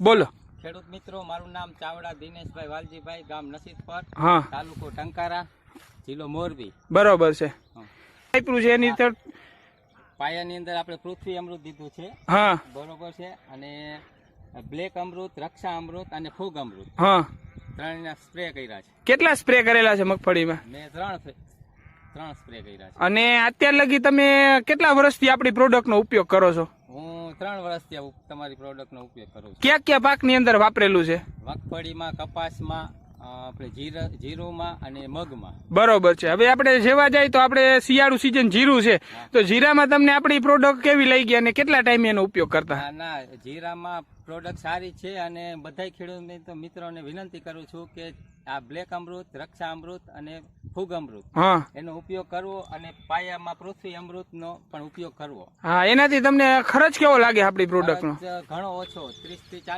બોલો. ખેડૂત મિત્રો મારું નામ ચાવડા દિનેશભાઈ વાલજીભાઈ ગામ નસીદપર હા. તાલુકો ટંકારા જિલ્લો મોરબી. બરોબર છે. આપ્યું છે એની અંદર પાયાની અંદર આપણે પૃથ્વી અમૃત દીધું છે. હા. બરોબર છે. અને બ્લેક અમૃત રક્ષા અમૃત અને ફૂગ અમૃત. હા. ત્રણના સ્પ્રે કર્યા છે. કેટલા સ્પ્રે કરેલા છે મગફળીમાં? મેં ત્રણ ત્રણ સ્પ્રે કર્યા છે. અને અત્યાર લગી તમે કેટલા વર્ષથી આપણી પ્રોડક્ટનો ઉપયોગ કરો છો? હું ત્રણ વર્ષથી તમારી પ્રોડક્ટનો ઉપયોગ કરું છું. કયા કયા પાકની અંદર વાપરેલું છે? મગફળીમાં કપાસમાં આપણે જીરા જીરુમાં અને મગમાં. બરોબર છે. હવે આપણે જેવા જાય તો આપણે શિયાળુ સિઝન જીરું છે. તો જીરામાં તમને આપણી પ્રોડક્ટ કેવી લઈ ગઈ અને કેટલા ટાઈમે એનો ઉપયોગ કરતા? ના ના જીરામાં પ્રોડક્ટ સારી છે અને બધા ખેડૂત મિત્રોને વિનંતી કરું છું કે આ બ્લેક અમૃત રક્ષા અમૃત અને ફૂગ અમૃત એનો ઉપયોગ કરવો અને પાયામાં પૃથ્વી અમૃતનો પણ ઉપયોગ કરવો. હા એનાથી તમને ખર્ચ કેવો લાગે આપણી પ્રોડક્ટનો ઘણો ઓછો ત્રીસથી